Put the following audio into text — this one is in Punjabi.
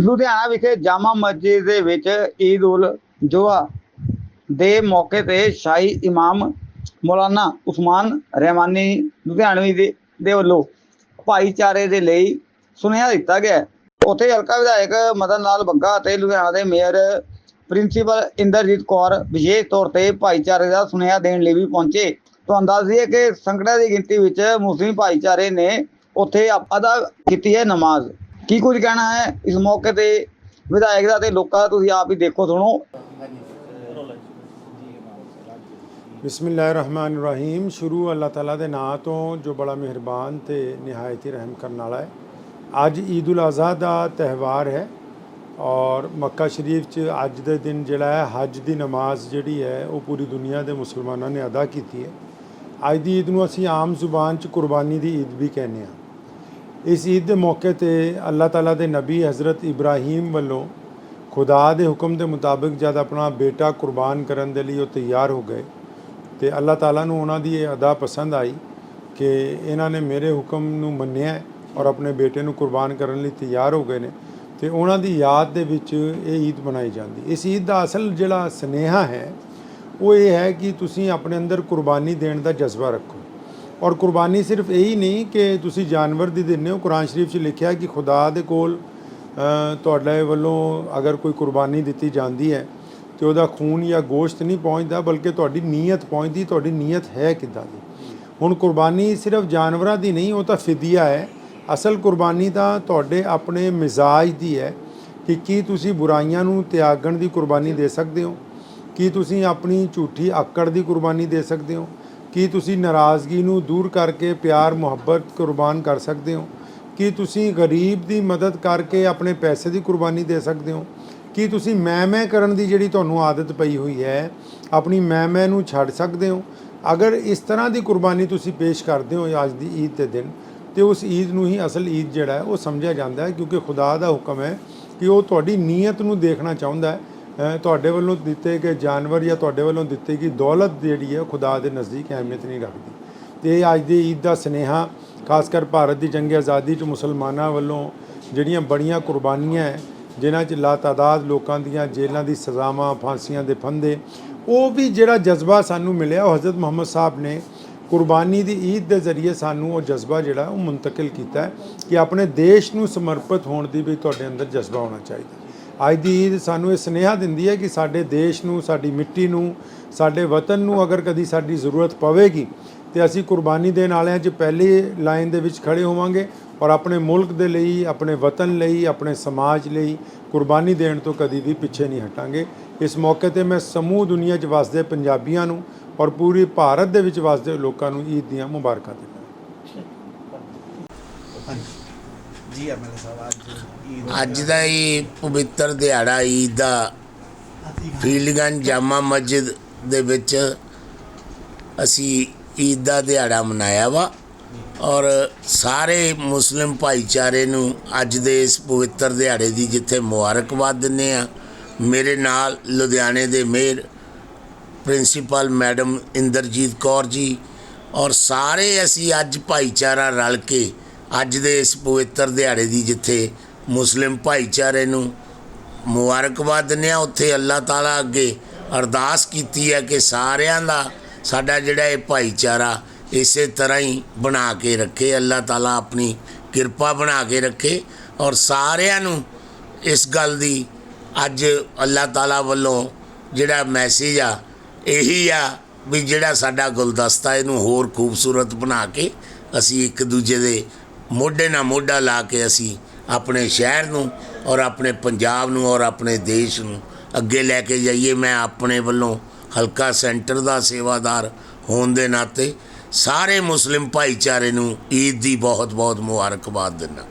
ਲੁਧਿਆਣਾ ਵਿਖੇ ਜਾਮਾ ਮਸਜਿਦ ਦੇ ਵਿੱਚ ਈਦ ਉਲ ਜੁਹਾ ਦੇ ਮੌਕੇ ਤੇ ਸ਼ਾਹੀ ਇਮਾਮ ਮੌਲਾਨਾ ਉਸਮਾਨ ਰਹਿਮਾਨੀ ਲੁਧਿਆਣਵੀ ਦੇ ਦੇ ਵੱਲੋਂ ਭਾਈਚਾਰੇ ਦੇ ਲਈ ਸੁਨੇਹਾ ਦਿੱਤਾ ਗਿਆ ਉੱਥੇ ਹਲਕਾ ਵਿਧਾਇਕ ਮਦਨ ਲਾਲ ਬੱਗਾ ਅਤੇ ਲੁਧਿਆਣਾ ਦੇ ਮੇਅਰ ਪ੍ਰਿੰਸੀਪਲ ਇੰਦਰਜੀਤ ਕੌਰ ਵਿਸ਼ੇਸ਼ ਤੌਰ ਤੇ ਭਾਈਚਾਰੇ ਦਾ ਸੁਨੇਹਾ ਦੇਣ ਲਈ ਵੀ ਪਹੁੰਚੇ। ਤੁਹਾਨੂੰ ਦੱਸ ਦਈਏ ਕਿ ਸੰਗਤਾਂ ਦੀ ਗਿਣਤੀ ਵਿੱਚ ਮੁਸਲਿਮ ਭਾਈਚਾਰੇ ਨੇ ਉੱਥੇ ਅਦਾ ਕੀਤੀ ਹੈ ਨਮਾਜ਼। ਕੀ ਕੁਝ ਕਹਿਣਾ ਹੈ ਇਸ ਮੌਕੇ ਤੇ ਵਿਧਾਇਕ ਦਾ ਤੇ ਲੋਕਾਂ ਦਾ ਤੁਸੀਂ ਆਪ ਹੀ ਦੇਖੋ, ਸੁਣੋ। ਬਿਸਮਿਲ੍ਲਾਹਿਰਰਹਿਮਾਨਿਰਰਹੀਮ। ਸ਼ੁਰੂ ਅੱਲਾਹ ਤਾਲਾ ਦੇ ਨਾਂ ਤੋਂ ਜੋ ਬੜਾ ਮਿਹਰਬਾਨ ਤੇ ਨਿਹਾਇਤੀ ਰਹਿਮ ਕਰਨ ਵਾਲਾ ਹੈ। ਅੱਜ ਈਦ ਉਲ ਅਜ਼ਹਾ ਦਾ ਤਿਉਹਾਰ ਹੈ ਔਰ ਮੱਕਾ ਸ਼ਰੀਫ 'ਚ ਅੱਜ ਦੇ ਦਿਨ ਜਿਹੜਾ ਹੈ, ਹੱਜ ਦੀ ਨਮਾਜ਼ ਜਿਹੜੀ ਹੈ, ਉਹ ਪੂਰੀ ਦੁਨੀਆ ਦੇ ਮੁਸਲਮਾਨਾਂ ਨੇ ਅਦਾ ਕੀਤੀ ਹੈ। ਅੱਜ ਦੀ ਈਦ ਨੂੰ ਅਸੀਂ ਆਮ ਜ਼ੁਬਾਨ 'ਚ ਕੁਰਬਾਨੀ ਦੀ ਈਦ ਵੀ ਕਹਿੰਦੇ ਹਾਂ। ਇਸ ਈਦ ਦੇ ਮੌਕੇ ਤੇ ਅੱਲਾਹ ਤਾਲਾ ਦੇ ਨਬੀ ਹਜ਼ਰਤ ਇਬਰਾਹੀਮ ਵੱਲੋਂ ਖੁਦਾ ਦੇ ਹੁਕਮ ਦੇ ਮੁਤਾਬਿਕ ਜਦ ਆਪਣਾ ਬੇਟਾ ਕੁਰਬਾਨ ਕਰਨ ਦੇ ਲਈ ਉਹ ਤਿਆਰ ਹੋ ਗਏ ਤੇ ਅੱਲਾਹ ਤਾਲਾ ਨੂੰ ਉਹਨਾਂ ਦੀ ਇਹ ਅਦਾ ਪਸੰਦ ਆਈ ਕਿ ਇਹਨਾਂ ਨੇ ਮੇਰੇ ਹੁਕਮ ਨੂੰ ਮੰਨਿਆ ਔਰ ਆਪਣੇ ਬੇਟੇ ਨੂੰ ਕੁਰਬਾਨ ਕਰਨ ਲਈ ਤਿਆਰ ਹੋ ਗਏ ਨੇ ਤੇ ਉਹਨਾਂ ਦੀ ਯਾਦ ਦੇ ਵਿੱਚ ਇਹ ਈਦ ਮਨਾਈ ਜਾਂਦੀ। ਇਸ ਈਦ ਦਾ ਅਸਲ ਜਿਹੜਾ ਸਨੇਹਾ ਹੈ, ਉਹ ਇਹ ਹੈ ਕਿ ਤੁਸੀਂ ਆਪਣੇ ਅੰਦਰ ਕੁਰਬਾਨੀ ਦੇਣ ਦਾ ਜਜ਼ਬਾ ਰੱਖੋ। ਔਰ ਕੁਰਬਾਨੀ ਸਿਰਫ ਇਹੀ ਨਹੀਂ ਕਿ ਤੁਸੀਂ ਜਾਨਵਰ ਦੀ ਦਿੰਦੇ ਹੋ। ਕੁਰਾਨ ਸ਼ਰੀਫ 'ਚ ਲਿਖਿਆ ਕਿ ਖੁਦਾ ਦੇ ਕੋਲ ਤੁਹਾਡੇ ਵੱਲੋਂ ਅਗਰ ਕੋਈ ਕੁਰਬਾਨੀ ਦਿੱਤੀ ਜਾਂਦੀ ਹੈ ਤੇ ਉਹਦਾ ਖੂਨ ਜਾਂ ਗੋਸ਼ਤ ਨਹੀਂ ਪਹੁੰਚਦਾ, ਬਲਕਿ ਤੁਹਾਡੀ ਨੀਅਤ ਪਹੁੰਚਦੀ, ਤੁਹਾਡੀ ਨੀਅਤ ਹੈ ਕਿੱਦਾਂ ਦੀ? ਹੁਣ ਕੁਰਬਾਨੀ ਸਿਰਫ ਜਾਨਵਰਾਂ ਦੀ ਨਹੀਂ, ਉਹ ਤਾਂ ਫਿਦਿਆ ਹੈ। ਅਸਲ ਕੁਰਬਾਨੀ ਤਾਂ ਤੁਹਾਡੇ ਆਪਣੇ ਮਿਜ਼ਾਜ ਦੀ ਹੈ ਕਿ ਕੀ ਤੁਸੀਂ ਬੁਰਾਈਆਂ ਨੂੰ ਤਿਆਗਣ ਦੀ ਕੁਰਬਾਨੀ ਦੇ ਸਕਦੇ ਹੋ? ਕੀ ਤੁਸੀਂ ਆਪਣੀ ਝੂਠੀ ਆਕੜ ਦੀ ਕੁਰਬਾਨੀ ਦੇ ਸਕਦੇ ਹੋ? ਕੀ ਤੁਸੀਂ ਨਾਰਾਜ਼ਗੀ ਨੂੰ ਦੂਰ ਕਰਕੇ ਪਿਆਰ, ਮੁਹੱਬਤ, ਕੁਰਬਾਨ ਕਰ ਸਕਦੇ ਹੋ? ਕੀ ਤੁਸੀਂ ਗਰੀਬ ਦੀ ਮਦਦ ਕਰਕੇ ਆਪਣੇ ਪੈਸੇ ਦੀ ਕੁਰਬਾਨੀ ਦੇ ਸਕਦੇ ਹੋ? ਕੀ ਤੁਸੀਂ ਮੈਂ ਮੈਂ ਕਰਨ ਦੀ ਜਿਹੜੀ ਤੁਹਾਨੂੰ ਆਦਤ ਪਈ ਹੋਈ ਹੈ, ਆਪਣੀ ਮੈਂ ਮੈਂ ਨੂੰ ਛੱਡ ਸਕਦੇ ਹੋ? ਅਗਰ ਇਸ ਤਰ੍ਹਾਂ ਦੀ ਕੁਰਬਾਨੀ ਤੁਸੀਂ ਪੇਸ਼ ਕਰਦੇ ਹੋ ਅੱਜ ਦੀ ਈਦ ਦੇ ਦਿਨ, ਤੇ ਉਸ ਈਦ ਨੂੰ ਹੀ ਅਸਲ ਈਦ ਜਿਹੜਾ ਹੈ, ਉਹ ਸਮਝਿਆ ਜਾਂਦਾ ਹੈ, ਕਿਉਂਕਿ ਖੁਦਾ ਦਾ ਹੁਕਮ ਹੈ ਕਿ ਉਹ ਤੁਹਾਡੀ ਨੀਅਤ ਨੂੰ ਦੇਖਣਾ ਚਾਹੁੰਦਾ ਹੈ। ਤੁਹਾਡੇ ਵੱਲੋਂ ਦਿੱਤੇ ਗਏ ਜਾਨਵਰ ਜਾਂ ਤੁਹਾਡੇ ਵੱਲੋਂ ਦਿੱਤੀ ਗਈ ਦੌਲਤ ਜਿਹੜੀ ਹੈ ਉਹ ਖੁਦਾ ਦੇ ਨਜ਼ਦੀਕ ਅਹਿਮੀਅਤ ਨਹੀਂ ਰੱਖਦੀ। ਤੇ ਇਹ ਅੱਜ ਦੀ ਈਦ ਦਾ ਸਨੇਹਾ ਖਾਸ ਕਰ ਭਾਰਤ ਦੀ ਜੰਗ ਆਜ਼ਾਦੀ 'ਚ ਮੁਸਲਮਾਨਾਂ ਵੱਲੋਂ ਜਿਹੜੀਆਂ ਬੜੀਆਂ ਕੁਰਬਾਨੀਆਂ ਹੈ, ਜਿਨ੍ਹਾਂ 'ਚ ਲਾਤਾਦਾਦ ਲੋਕਾਂ ਦੀਆਂ ਜੇਲ੍ਹਾਂ ਦੀ ਸਜ਼ਾਵਾਂ, ਫਾਂਸੀਆਂ ਦੇ ਫੰਦੇ, ਉਹ ਵੀ ਜਿਹੜਾ ਜਜ਼ਬਾ ਸਾਨੂੰ ਮਿਲਿਆ, ਉਹ ਹਜ਼ਰਤ ਮੁਹੰਮਦ ਸਾਹਿਬ ਨੇ ਕੁਰਬਾਨੀ ਦੀ ਈਦ ਦੇ ਜ਼ਰੀਏ ਸਾਨੂੰ ਉਹ ਜਜ਼ਬਾ ਜਿਹੜਾ ਉਹ ਮੁੰਤਕਿਲ ਕੀਤਾ ਕਿ ਆਪਣੇ ਦੇਸ਼ ਨੂੰ ਸਮਰਪਿਤ ਹੋਣ ਦੀ ਵੀ ਤੁਹਾਡੇ ਅੰਦਰ ਜਜ਼ਬਾ ਹੋਣਾ ਚਾਹੀਦਾ। ਅੱਜ ਦੀ ਈਦ ਸਾਨੂੰ ਇਹ ਸੁਨੇਹਾ ਦਿੰਦੀ ਹੈ ਕਿ ਸਾਡੇ ਦੇਸ਼ ਨੂੰ, ਸਾਡੀ ਮਿੱਟੀ ਨੂੰ, ਸਾਡੇ ਵਤਨ ਨੂੰ ਅਗਰ ਕਦੀ ਸਾਡੀ ਜ਼ਰੂਰਤ ਪਵੇਗੀ, ਤੇ ਅਸੀਂ ਕੁਰਬਾਨੀ ਦੇਣ ਵਾਲਿਆਂ 'ਚ ਪਹਿਲੀ ਲਾਈਨ ਦੇ ਵਿੱਚ ਖੜੇ ਹੋਵਾਂਗੇ ਔਰ ਆਪਣੇ ਮੁਲਕ ਦੇ ਲਈ, ਆਪਣੇ ਵਤਨ ਲਈ, ਆਪਣੇ ਸਮਾਜ ਲਈ ਕੁਰਬਾਨੀ ਦੇਣ ਤੋਂ ਕਦੀ ਵੀ ਪਿੱਛੇ ਨਹੀਂ ਹਟਾਂਗੇ। ਇਸ ਮੌਕੇ ਤੇ ਮੈਂ ਸਮੂਹ ਦੁਨੀਆ 'ਚ ਵਸਦੇ ਪੰਜਾਬੀਆਂ ਨੂੰ ਔਰ ਪੂਰੀ ਭਾਰਤ ਦੇ ਵਿੱਚ ਵਸਦੇ ਲੋਕਾਂ ਨੂੰ ਈਦ ਦੀਆਂ ਮੁਬਾਰਕਾਂ ਦਿੰਦਾ ਜੀ ਐਮਐਲਏ ਸਾਹਿਬ ਅੱਜ ਈਦ ਅੱਜ ਦਾ ਇਹ ਪਵਿੱਤਰ ਦਿਹਾੜਾ ਈਦ ਦਾ। ਫੀਲਡਗੰਜ ਜਾਮਾ ਮਸਜਿਦ ਦੇ ਵਿੱਚ ਅਸੀਂ ਈਦ ਦਾ ਦਿਹਾੜਾ ਮਨਾਇਆ ਵਾ। ਔਰ ਸਾਰੇ ਮੁਸਲਿਮ ਭਾਈਚਾਰੇ ਨੂੰ ਅੱਜ ਦੇ ਇਸ ਪਵਿੱਤਰ ਦਿਹਾੜੇ ਦੀ ਜਿੱਥੇ ਮੁਬਾਰਕਬਾਦ ਦਿੰਦੇ ਆ ਮੇਰੇ ਨਾਲ ਲੁਧਿਆਣੇ ਦੇ mayor principal madam Inderjit Kaur ji ਔਰ ਸਾਰੇ ਅਸੀਂ ਅੱਜ ਭਾਈਚਾਰਾ ਰਲ ਕੇ ਅੱਜ ਦੇ ਇਸ ਪਵਿੱਤਰ ਦਿਹਾੜੇ ਦੀ ਜਿੱਥੇ ਮੁਸਲਿਮ ਭਾਈਚਾਰੇ ਨੂੰ ਮੁਬਾਰਕਬਾਦ ਦਿੰਦੇ ਹਾਂ, ਉੱਥੇ ਅੱਲਾਹ ਤਾਲਾ ਅੱਗੇ ਅਰਦਾਸ ਕੀਤੀ ਹੈ ਕਿ ਸਾਰਿਆਂ ਦਾ ਸਾਡਾ ਜਿਹੜਾ ਇਹ ਭਾਈਚਾਰਾ ਇਸੇ ਤਰ੍ਹਾਂ ਹੀ ਬਣਾ ਕੇ ਰੱਖੇ, ਅੱਲਾਹ ਤਾਲਾ ਆਪਣੀ ਕਿਰਪਾ ਬਣਾ ਕੇ ਰੱਖੇ ਔਰ ਸਾਰਿਆਂ ਨੂੰ ਇਸ ਗੱਲ ਦੀ ਅੱਜ ਅੱਲਾਹ ਤਾਲਾ ਵੱਲੋਂ ਜਿਹੜਾ ਮੈਸੇਜ ਆ, ਇਹੀ ਆ ਵੀ ਜਿਹੜਾ ਸਾਡਾ ਗੁਲਦਸਤਾ ਇਹਨੂੰ ਹੋਰ ਖੂਬਸੂਰਤ ਬਣਾ ਕੇ ਅਸੀਂ ਇੱਕ ਦੂਜੇ ਦੇ ਮੋਢੇ ਨਾਲ ਮੋਢਾ ਲਾ ਕੇ ਅਸੀਂ ਆਪਣੇ ਸ਼ਹਿਰ ਨੂੰ ਔਰ ਆਪਣੇ ਪੰਜਾਬ ਨੂੰ ਔਰ ਆਪਣੇ ਦੇਸ਼ ਨੂੰ ਅੱਗੇ ਲੈ ਕੇ ਜਾਈਏ। ਮੈਂ ਆਪਣੇ ਵੱਲੋਂ ਹਲਕਾ ਸੈਂਟਰ ਦਾ ਸੇਵਾਦਾਰ ਹੋਣ ਦੇ ਨਾਤੇ ਸਾਰੇ ਮੁਸਲਿਮ ਭਾਈਚਾਰੇ ਨੂੰ ਈਦ ਦੀ ਬਹੁਤ ਬਹੁਤ ਮੁਬਾਰਕਬਾਦ ਦਿੰਦਾ।